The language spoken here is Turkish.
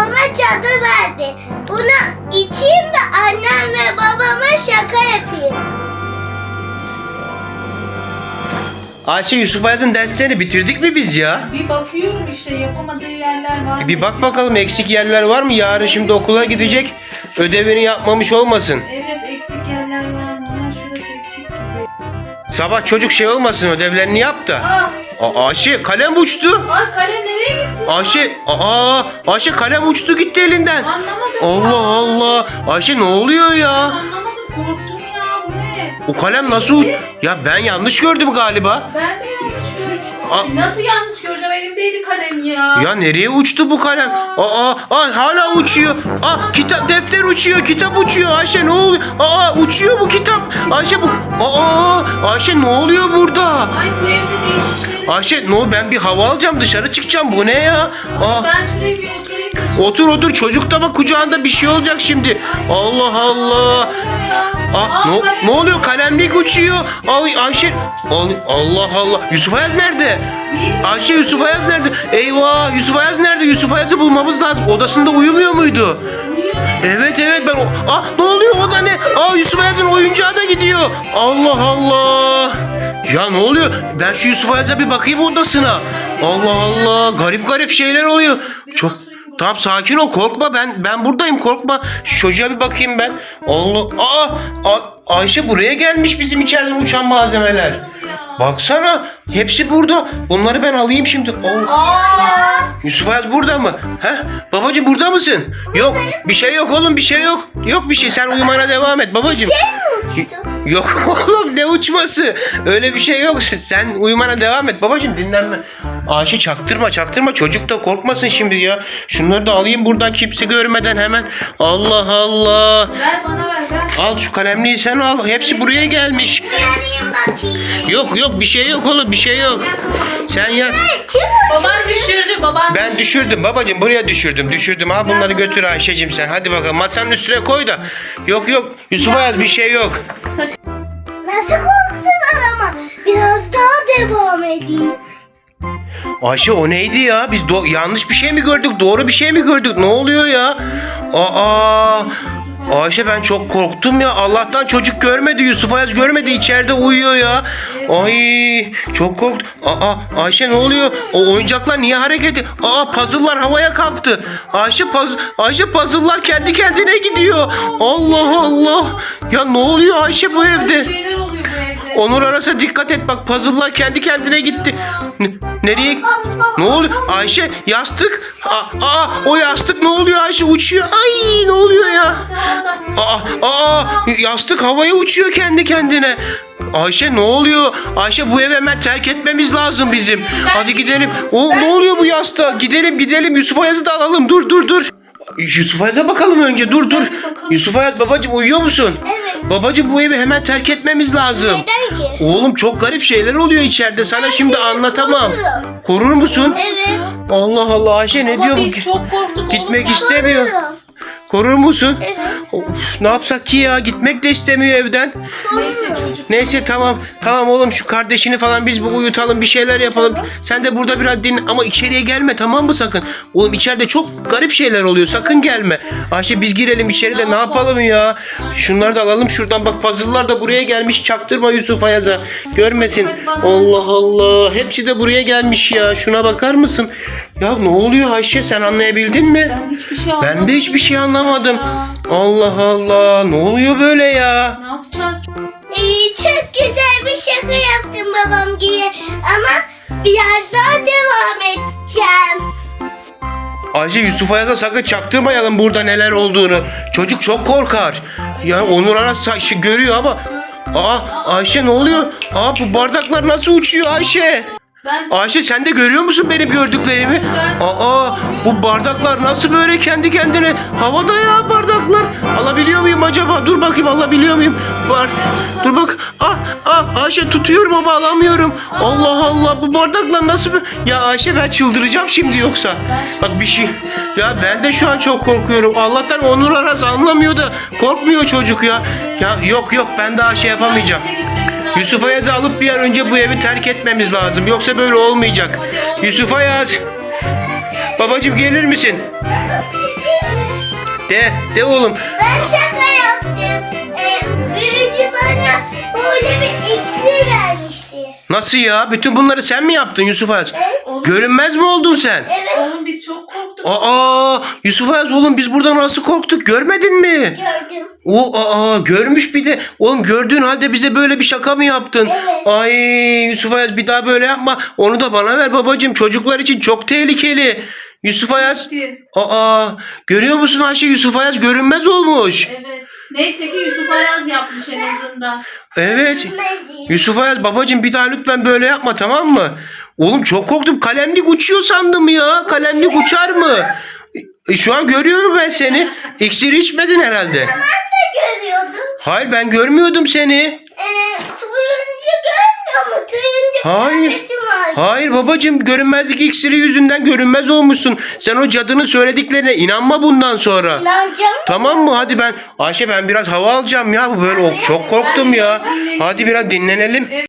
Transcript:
babama cadı verdi. Bunu içeyim de annem ve babama şaka yapayım. Ayşe Yusuf Ayaz'ın derslerini bitirdik mi biz ya? Bir bakıyorum işte yapamadığı yerler var. mı? Bir bak bakalım eksik yerler var mı? Yarın şimdi okula gidecek. Ödevini yapmamış olmasın. Evet eksik yerler var mı? Şurası eksik gibi. Sabah çocuk şey olmasın ödevlerini yap da. Aa, Aa, Ayşe kalem uçtu. ay kalem nereye gitti? Ayşe, aa, Ayşe kalem uçtu gitti elinden. Anlamadım Allah. Allah. Ayşe ne oluyor ya? Anlamadım korktum ya bu ne? O kalem nasıl uç... Ya ben yanlış gördüm galiba. Ben de yanlış görmüşüm. Aa. Nasıl yanlış elimdeydi kalem ya. Ya nereye uçtu bu kalem? Aa, aa hala uçuyor. Aa kitap defter uçuyor, kitap uçuyor. Ayşe ne oluyor? Aa uçuyor bu kitap. Ayşe bu. Aa Ayşe ne oluyor burada? Ay bu evde değişik. Ayşe ne o ben bir hava alacağım dışarı çıkacağım. Bu ne ya? Aa Ben şuraya bir oturayım da otur otur çocuk da bak kucağında bir şey olacak şimdi. Allah Allah. Aa, ne, ne oluyor? Kalemlik uçuyor. Ay Ayşe. Ay, Allah Allah. Yusuf Ayaz nerede? Ayşe Yusuf Ayaz nerede? Eyvah Yusuf Ayaz nerede? Yusuf Ayaz'ı bulmamız lazım. Odasında uyumuyor muydu? Evet evet ben. Ah ne oluyor o da ne? Aa Yusuf Ayaz'ın oyuncağı da gidiyor. Allah Allah. Ya ne oluyor? Ben şu Yusuf Ayaz'a bir bakayım odasına. Allah Allah. Garip garip şeyler oluyor. Çok Tamam sakin ol korkma ben ben buradayım korkma. Şu çocuğa bir bakayım ben. Allah Aa, A- Ayşe buraya gelmiş bizim içeriden uçan malzemeler. Baksana hepsi burada. Bunları ben alayım şimdi. Allah. Aa, Yusuf Ayaz burada mı? He? Babacım burada mısın? Yok. Bir şey yok oğlum bir şey yok. Yok bir şey sen uyumana devam et babacım. Yok oğlum ne uçması? Öyle bir şey yok. Sen uyumana devam et babacım dinlenme. Ayşe çaktırma çaktırma çocuk da korkmasın şimdi ya. Şunları da alayım buradan kimse görmeden hemen. Allah Allah. ver bana ver ver. Al şu kalemliği sen al. Hepsi buraya gelmiş. Yok yok bir şey yok oğlum bir şey yok. Sen yat. Baban düşürdü baban Ben düşürdüm babacım buraya düşürdüm düşürdüm al bunları götür Ayşe'cim sen hadi bakalım masanın üstüne koy da yok yok Yusuf Ayaz bir şey yok biraz daha devam edeyim. Ayşe o neydi ya? Biz do- yanlış bir şey mi gördük? Doğru bir şey mi gördük? Ne oluyor ya? Aa! Ayşe ben çok korktum ya. Allah'tan çocuk görmedi Yusuf Ayaz görmedi. İçeride uyuyor ya. Ay çok korktum. Aa Ayşe ne oluyor? O oyuncaklar niye hareket ediyor Aa puzzle'lar havaya kalktı. Ayşe paz Ayşe puzzle'lar kendi kendine gidiyor. Allah Allah. Ya ne oluyor Ayşe bu evde Onur arasa dikkat et bak puzzle'lar kendi kendine gitti. Ne- nereye? Ne oluyor? Ayşe yastık. Aa, aa, o yastık ne oluyor Ayşe uçuyor. Ay ne oluyor ya? Aa, aa yastık havaya uçuyor kendi kendine. Ayşe ne oluyor? Ayşe bu evi hemen terk etmemiz lazım bizim. Hadi gidelim. O ne oluyor bu yastığa? Gidelim gidelim Yusuf Ayaz'ı da alalım. Dur dur dur. Yusuf Ayaz'a bakalım önce. Dur dur. Yusuf Ayaz babacığım uyuyor musun? Evet. Babacığım bu evi hemen terk etmemiz lazım. Neden ki? Oğlum çok garip şeyler oluyor içeride. Sana şimdi anlatamam. korurum. Korur musun? Evet. Allah Allah Ayşe ne diyor bu? biz çok korktuk. Gitmek istemiyor. Korurum. Korur musun? Evet. Of, ne yapsak ki ya? Gitmek de istemiyor evden. Neyse çocuk. Neyse tamam. Tamam oğlum şu kardeşini falan biz bir uyutalım bir şeyler yapalım. Sen de burada biraz dinle ama içeriye gelme tamam mı sakın? Oğlum içeride çok garip şeyler oluyor. Sakın gelme. Ayşe biz girelim içeri de ne yapalım ya? Şunları da alalım şuradan bak puzzle'lar da buraya gelmiş. Çaktırma Yusuf Ayaz'a. Görmesin. Allah Allah. Hepsi de buraya gelmiş ya. Şuna bakar mısın? Ya ne oluyor Ayşe sen anlayabildin mi? Ben hiçbir şey anlamadım. Ben de hiçbir şey anlamadım. Allah Allah. Ne oluyor böyle ya? Ne yapacağız? İyi, çok güzel bir şaka yaptım babam gibi. Ama biraz daha devam edeceğim. Ayşe Yusuf Ayaz'a sakın çaktırmayalım burada neler olduğunu. Çocuk çok korkar. Ya Onur Aras sa- görüyor ama... Aa Ayşe ne oluyor? Aa bu bardaklar nasıl uçuyor Ayşe? Ben Ayşe sen de görüyor musun benim gördüklerimi? Aa bu bardaklar nasıl böyle kendi kendine havada ya bardaklar. Alabiliyor muyum acaba? Dur bakayım alabiliyor muyum? Var. Dur bak. Ah ah Ayşe tutuyorum ama alamıyorum. Allah Allah bu bardaklar nasıl böyle? Ya Ayşe ben çıldıracağım şimdi yoksa. Bak bir şey. Ya ben de şu an çok korkuyorum. Allah'tan Onur Aras anlamıyor da korkmuyor çocuk ya. Ya yok yok ben daha şey yapamayacağım. Yusuf Ayaz'ı alıp bir an önce bu evi terk etmemiz lazım. Yoksa böyle olmayacak. Yusuf Ayaz. Babacım gelir misin? De, de oğlum. Ben şaka yaptım. Ee, büyücü bana böyle bir iksir vermişti. Nasıl ya? Bütün bunları sen mi yaptın Yusuf Ayaz? Evet. Oğlum, Görünmez mi oldun sen? Evet oğlum biz çok korktuk. Aa, Yusuf Ayaz oğlum biz buradan nasıl korktuk görmedin mi? gördüm. O aa görmüş bir de. Oğlum gördüğün halde bize böyle bir şaka mı yaptın? Evet. Ay Yusuf Ayaz bir daha böyle yapma. Onu da bana ver babacığım. Çocuklar için çok tehlikeli. Yusuf Ayaz. Gitti. Aa görüyor musun Ayşe Yusuf Ayaz görünmez olmuş. Evet. Neyse ki Yusuf Ayaz yapmış en azından. Evet. Yusuf Ayaz babacığım bir daha lütfen böyle yapma tamam mı? Oğlum çok korktum. Kalemlik uçuyor sandım ya. Kalemlik uçar mı? E, Şu an görüyorum ben seni. İksir içmedin herhalde. Hayır ben görmüyordum seni. Ee, turuncu görmüyor mu? Turuncu Hayır. kıyafetim var. Hayır babacığım görünmezlik iksiri yüzünden görünmez olmuşsun. Sen o cadının söylediklerine inanma bundan sonra. Lan canım. Tamam mı? Hadi ben Ayşe ben biraz hava alacağım ya. Böyle çok korktum ya. Hadi biraz dinlenelim.